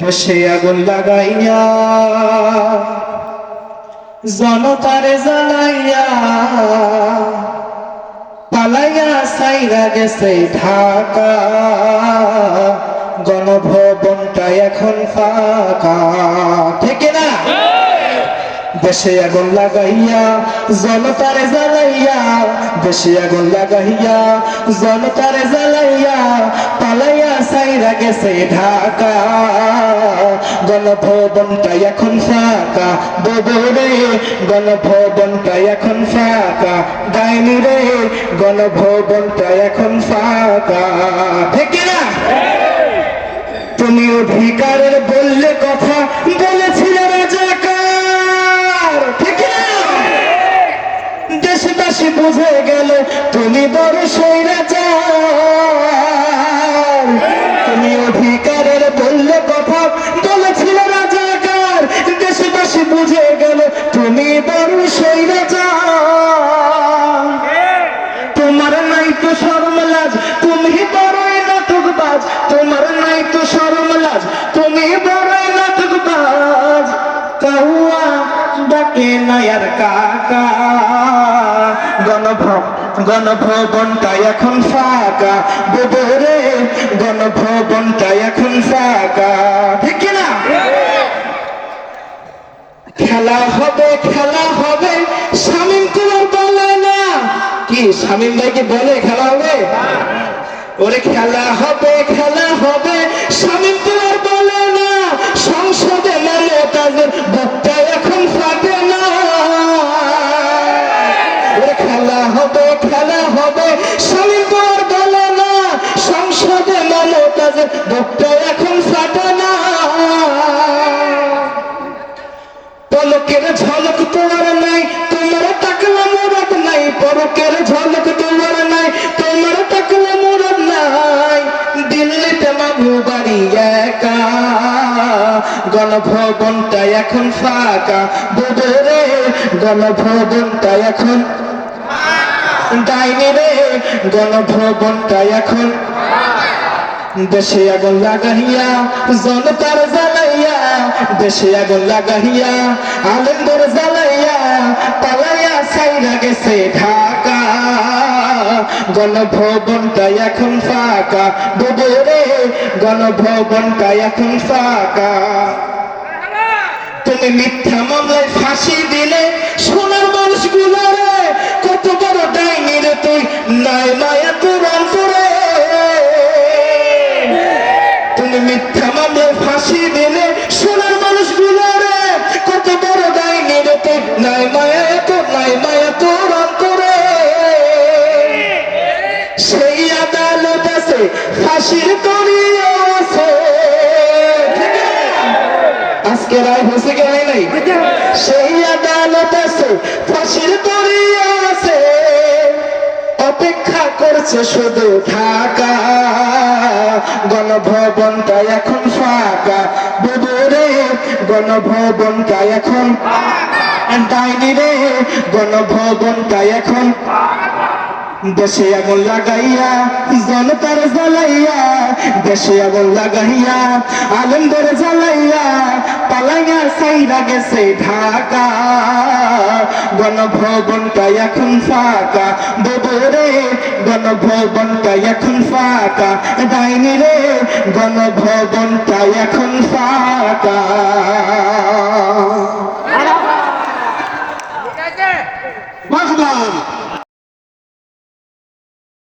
দেশে আগুন লাগাইয়া, জনতারে জ্বালাইয়া, পালাইয়া সাইরা গেছে ঢাকা। গণভবনটা এখন ফাঁকা। ঠিক না? দেশে আগুন লাগাইয়া, জনতারে জ্বালাইয়া, দেশে আগুন লাগাইয়া, জনতারে জ্বালাইয়া পালাইয়া সাইরা গেছে ঢাকা। গণভবনটা এখন ফাঁকা। বদরে গণভবনটা এখন ফাঁকা। ডাইনি রে, গণভবনটা এখন ফাঁকা। ঠিক না? তুমি অধিকারের বললে কথা, বলেছিলে দেশবাসী বুঝে গেল, তুমি বড় সৈরাচার ডাকে কাকা। গণভব গণভবনটা এখন ফাঁকা। ববরে গণভবনটা এখন ফাঁকা। ঠিক খেলা হবে খেলা হবে কুমার বলে না। কি, শামীম ভাই কি বলে খেলা হবে? ওরে খেলা হবে খেলা হবে, শামীম কুমার বলে না। সংসদে মমতাজের মমতাজের বুকটা এখন ফাটে না। পলকের ঝলক তোমার নাই, তোমার টাকলা মুরাদ নাই পলকের ঝলক তোমার নাই, তোমার টাকলা মুরাদ নাই। দিল্লিতে মামু বাড়ি একা, গণভবনটা এখন ফাঁকা। বুবরে গণভবনটা এখন ডাইনি রে, গণভবনটা এখন দেশে আগুন লাগাইয়া জনতার জ্বালাইয়া, দেশে আগুন লাগাইয়া আনন্দের জ্বালাইয়া, পালাইয়া সাইরা গেছে ঢাকা। গণভবনটা এখন ফাঁকা ডুবরে গণভবনটা এখন ফাঁকা। তুমি মিথ্যা মামলায় ফাঁসি দিলে, সোনার মানুষগুলো মিথ্যা ফাঁসি দিলে সোনার মানুষগুলো রে, কত বড় ডাইনি রে তুই নাই মায়া তোর নাই মায়া তোর অন্তরে। সেই আদালত আছে, ফাঁসির করিয়ে আছে। আজকে রায় হয়েছে হয় নাই? সেই আদালত আছে, ফাঁসির করিয়ে আছে। অপেক্ষা করছে শুধু ঢাকা গণভবনটা এখন ফাঁকা। বুবুরে, গণভবনটা এখন ডাইনি রে, গণভবনটা এখন দেশে আগুন লাগাইয়া, জনতার জ্বালাইয়া, দেশে আগুন লাগাইয়া আনন্দের জ্বালাইয়া সাইরা গেছে ঢাকা। গণভবনটা এখন ফাঁকা। ববরে গণভবনটা এখন ফাঁকা। ডাইনি রে, গণভবনটা এখন ফাঁকা।